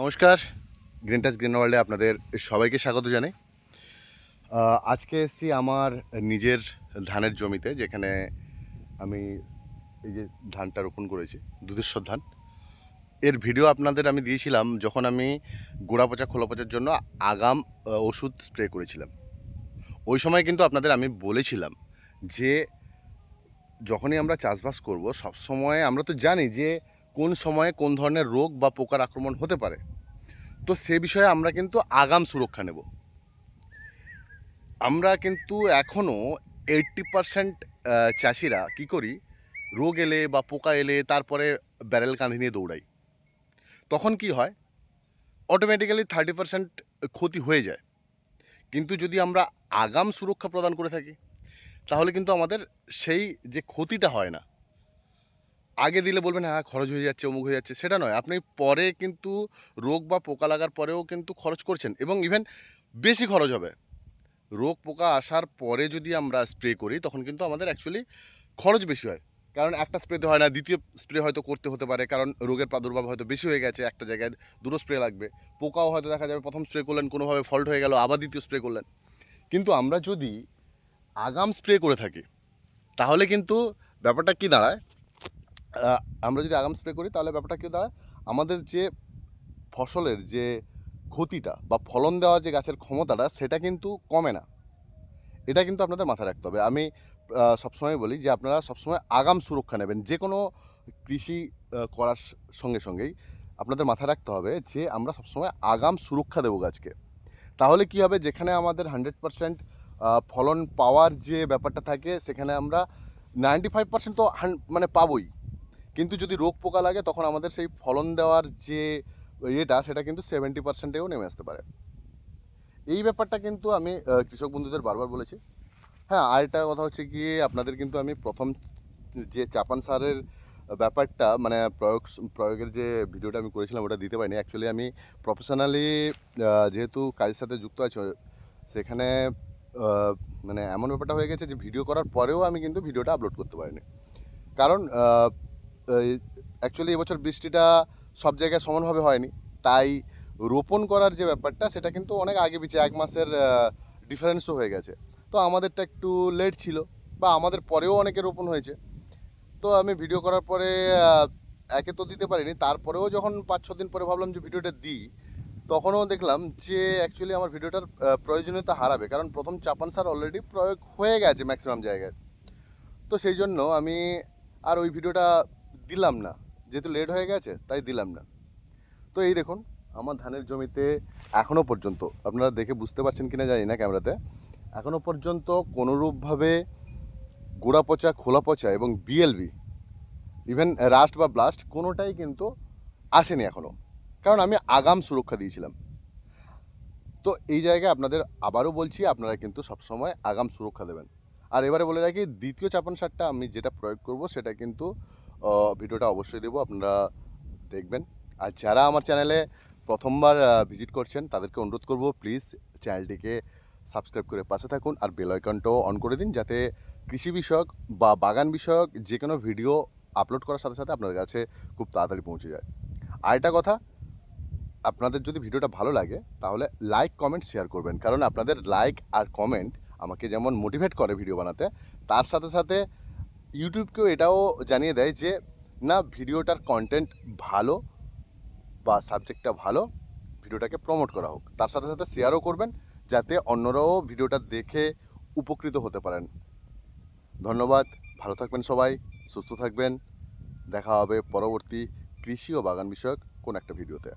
নমস্কার green touch green ওয়ার্ল্ডে আপনাদের সবাইকে স্বাগত জানাই। আজকে এসেছি আমার নিজের ধানের জমিতে, যেখানে আমি এই যে ধানটা রোপণ করেছি, দুধেশ্বর ধান। এর ভিডিও আপনাদের আমি দিয়েছিলাম যখন আমি গোড়া পচা, খোলা পচার জন্য আগাম ওষুধ স্প্রে করেছিলাম। ওই সময় কিন্তু আপনাদের আমি বলেছিলাম যে, যখনই আমরা চাষবাস করব, সবসময় আমরা তো জানি যে কোন সময়ে কোন ধরনের রোগ বা পোকার আক্রমণ হতে পারে। তো সে বিষয়ে আমরা কিন্তু আগাম সুরক্ষা নেব। আমরা কিন্তু এখনও এইট্টি পারসেন্ট চাষিরা কী করি, রোগ এলে বা পোকা এলে তারপরে ব্যারেল কাঁধে নিয়ে দৌড়াই। তখন কি হয় অটোমেটিক্যালি থার্টি পারসেন্ট ক্ষতি হয়ে যায়। কিন্তু যদি আমরা আগাম সুরক্ষা প্রদান করে থাকি, তাহলে কিন্তু আমাদের সেই যে ক্ষতিটা হয় না। আগে দিলে বলবেন হ্যাঁ খরচ হয়ে যাচ্ছে, অমুক হয়ে যাচ্ছে। সেটা নয়। আপনি পরে কিন্তু রোগ বা পোকা লাগার পরেও কিন্তু খরচ করছেন এবং ইভেন বেশি খরচ হবে। রোগ, পোকা আসার পরে যদি আমরা স্প্রে করি, তখন কিন্তু আমাদের অ্যাকচুয়ালি খরচ বেশি হয়। কারণ একটা স্প্রেতে হয় না, দ্বিতীয় স্প্রে হয়তো করতে হতে পারে, কারণ রোগের প্রাদুর্ভাব হয়তো বেশি হয়ে গেছে একটা জায়গায়, দুটো স্প্রে লাগবে। পোকাও হয়তো দেখা যাবে প্রথম স্প্রে করলেন, কোনোভাবে ফল্ট হয়ে গেল, আবার দ্বিতীয় স্প্রে করলেন। কিন্তু আমরা যদি আগাম স্প্রে করে থাকি, তাহলে কিন্তু ব্যাপারটা কি দাঁড়ায়? আমরা যদি আগাম স্প্রে করি, তাহলে ব্যাপারটা কী দাঁড়ায়? আমাদের যে ফসলের যে ক্ষতিটা বা ফলন দেওয়ার যে গাছের ক্ষমতাটা, সেটা কিন্তু কমে না। এটা কিন্তু আপনাদের মাথায় রাখতে হবে। আমি সবসময় বলি যে আপনারা সবসময় আগাম সুরক্ষা নেবেন। যে কোনো কৃষি করার সঙ্গে সঙ্গেই আপনাদের মাথায় রাখতে হবে যে আমরা সবসময় আগাম সুরক্ষা দেবো গাছকে। তাহলে কি হবে? যেখানে আমাদের হান্ড্রেড পারসেন্ট ফলন পাওয়ার যে ব্যাপারটা থাকে, সেখানে আমরা নাইনটি ফাইভ পার্সেন্ট তো মানে পাবোই। কিন্তু যদি রোগ পোকা লাগে, তখন আমাদের সেই ফলন দেওয়ার যে ইয়েটা, সেটা কিন্তু সেভেন্টি পার্সেন্টেও নেমে আসতে পারে। এই ব্যাপারটা কিন্তু আমি কৃষক বন্ধুদের বারবার বলেছি। হ্যাঁ আরেকটা কথা হচ্ছে গিয়ে আপনাদের কিন্তু আমি প্রথম যে চাপান সারের ব্যাপারটা মানে প্রয়োগ, প্রয়োগের যে ভিডিওটা আমি করেছিলাম, ওটা দিতে পারিনি। অ্যাকচুয়ালি আমি প্রফেশনালি যেহেতু কাজের সাথে যুক্ত আছি, সেখানে মানে এমন ব্যাপারটা হয়ে গেছে যে, ভিডিও করার পরেও আমি কিন্তু ভিডিওটা আপলোড করতে পারিনি। কারণ অ্যাকচুয়ালি এবছর বৃষ্টিটা সব জায়গায় সমানভাবে হয়নি। তাই রোপণ করার যে ব্যাপারটা, সেটা কিন্তু অনেক আগে পিছিয়ে, এক মাসের ডিফারেন্সও হয়ে গেছে। তো আমাদেরটা একটু লেট ছিল বা আমাদের পরেও অনেকে রোপণ হয়েছে। তো আমি ভিডিও করার পরে একে তো দিতে পারিনি। তারপরেও যখন পাঁচ, ছ দিন পরে ভাবলাম যে ভিডিওটা দিই, তখনও দেখলাম যে অ্যাকচুয়ালি আমার ভিডিওটার প্রয়োজনীয়তা হারাবে। কারণ প্রথম চাপান সার অলরেডি প্রয়োগ হয়ে গেছে ম্যাক্সিমাম জায়গায়। তো সেই জন্য আমি আর ওই ভিডিওটা দিলাম না। যেহেতু লেট হয়ে গেছে, তাই দিলাম না। তো এই দেখুন, আমার ধানের জমিতে এখনও পর্যন্ত, আপনারা দেখে বুঝতে পারছেন কিনা জানি না ক্যামেরাতে এখনও পর্যন্ত কোনোরূপভাবে গোড়া পচা, খোলা পচা এবং বিএলবি ইভেন রাস্ট বা ব্লাস্ট কোনোটাই কিন্তু আসেনি এখনও কারণ আমি আগাম সুরক্ষা দিয়েছিলাম। তো এই জায়গায় আপনাদের আবারও বলছি, আপনারা কিন্তু সবসময় আগাম সুরক্ষা দেবেন। আর এবারে বলে রাখি, দ্বিতীয় চাপান সারটা আমি যেটা প্রয়োগ করব, সেটা কিন্তু ভিডিওটা অবশ্যই দেবো, আপনারা দেখবেন। আর যারা আমার চ্যানেলে প্রথমবার ভিজিট করছেন, তাদেরকে অনুরোধ করব প্লিজ চ্যানেলটিকে সাবস্ক্রাইব করে পাশে থাকুন আর বেল আইকনটাও অন করে দিন, যাতে কৃষি বিষয়ক বা বাগান বিষয়ক যে কোনো ভিডিও আপলোড করার সাথে সাথে আপনার কাছে খুব তাড়াতাড়ি পৌঁছে যায়। আর একটা কথা, আপনাদের যদি ভিডিওটা ভালো লাগে, তাহলে লাইক কমেন্ট শেয়ার করবেন। কারণ আপনাদের লাইক আর কমেন্ট আমাকে যেমন মোটিভেট করে ভিডিও বানাতে, তার সাথে সাথে ইউটিউবকেও এটাও জানিয়ে দেয় যে, না, ভিডিওটার কন্টেন্ট ভালো বা সাবজেক্টটা ভালো, ভিডিওটাকে প্রমোট করা হোক। তার সাথে সাথে শেয়ারও করবেন, যাতে অন্যরাও ভিডিওটা দেখে উপকৃত হতে পারেন। ধন্যবাদ। ভালো থাকবেন সবাই, সুস্থ থাকবেন। দেখা হবে পরবর্তী কৃষি ও বাগান বিষয়ক কোন একটা ভিডিওতে।